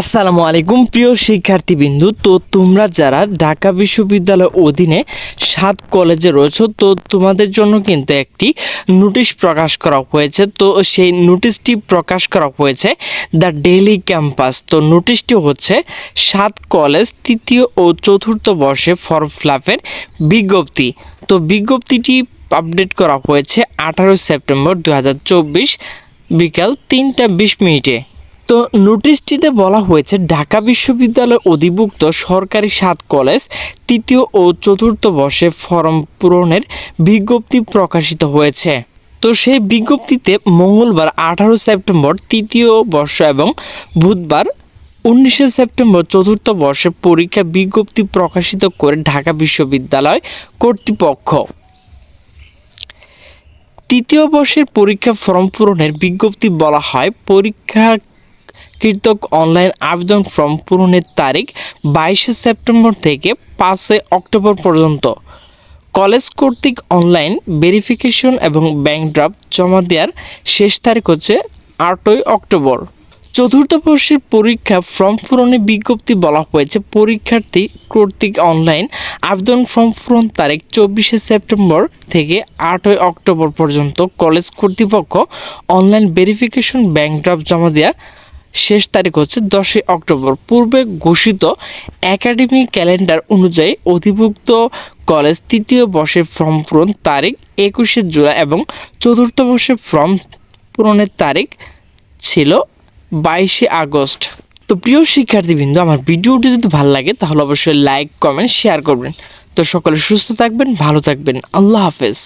আসসালামু আলাইকুম, প্রিয় শিক্ষার্থীবৃন্দু। তো তোমরা যারা ঢাকা বিশ্ববিদ্যালয়ের অধীনে সাত কলেজে রয়েছে, তো তোমাদের জন্য কিন্তু একটি নোটিশ প্রকাশ করা হয়েছে। তো সেই নোটিশটি প্রকাশ করা হয়েছে দ্য ডেইলি ক্যাম্পাস। তো নোটিশটি হচ্ছে, সাত কলেজ তৃতীয় ও চতুর্থ বর্ষে ফর্ম ফিলাপের বিজ্ঞপ্তি। তো বিজ্ঞপ্তিটি আপডেট করা হয়েছে আঠারো সেপ্টেম্বর দু হাজার চব্বিশ বিকাল তিনটা বিশ মিনিটে। তো নোটিশটিতে বলা হয়েছে, ঢাকা বিশ্ববিদ্যালয় অধিভুক্ত সরকারি সাত কলেজ তৃতীয় ও চতুর্থ বর্ষে ফর্ম পূরণের বিজ্ঞপ্তি প্রকাশিত হয়েছে। তো সেই বিজ্ঞপ্তিতে মঙ্গলবার আঠারো সেপ্টেম্বর তৃতীয় বর্ষ এবং বুধবার উনিশে সেপ্টেম্বর চতুর্থ বর্ষে পরীক্ষা বিজ্ঞপ্তি প্রকাশিত করে ঢাকা বিশ্ববিদ্যালয় কর্তৃপক্ষ। তৃতীয় বর্ষের পরীক্ষা ফর্ম পূরণের বিজ্ঞপ্তি বলা হয় পরীক্ষাকৃত অনলাইন আবেদন ফর্ম পূরণের তারিখ বাইশে সেপ্টেম্বর থেকে পাঁচই অক্টোবর পর্যন্ত। কলেজ কর্তৃক অনলাইন ভেরিফিকেশন এবং ব্যাংক ড্রাফট জমা দেওয়ার শেষ তারিখ হচ্ছে আটই অক্টোবর। চতুর্থ বর্ষের পরীক্ষা ফর্ম পূরণের বিজ্ঞপ্তি বলা হয়েছে, পরীক্ষার্থী কর্তৃক অনলাইন আবেদন ফর্ম পূরণ তারিখ চব্বিশে সেপ্টেম্বর থেকে আটই অক্টোবর পর্যন্ত। কলেজ কর্তৃপক্ষ অনলাইন ভেরিফিকেশন ব্যাংক ড্রাফট জমা দেওয়ার শেষ তারিখ হচ্ছে দশই অক্টোবর। পূর্বে ঘোষিত একাডেমিক ক্যালেন্ডার অনুযায়ী অধিভুক্ত কলেজ তৃতীয় বর্ষের ফর্ম পূরণ তারিখ একুশে জুলাই এবং চতুর্থ বর্ষের ফর্ম পূরণের তারিখ ছিল বাইশে আগস্ট। তো প্রিয় শিক্ষার্থীবৃন্দ, আমার ভিডিওটি যদি ভালো লাগে, তাহলে অবশ্যই লাইক, কমেন্ট, শেয়ার করবেন। তো সকলে সুস্থ থাকবেন, ভালো থাকবেন। আল্লাহ হাফেজ।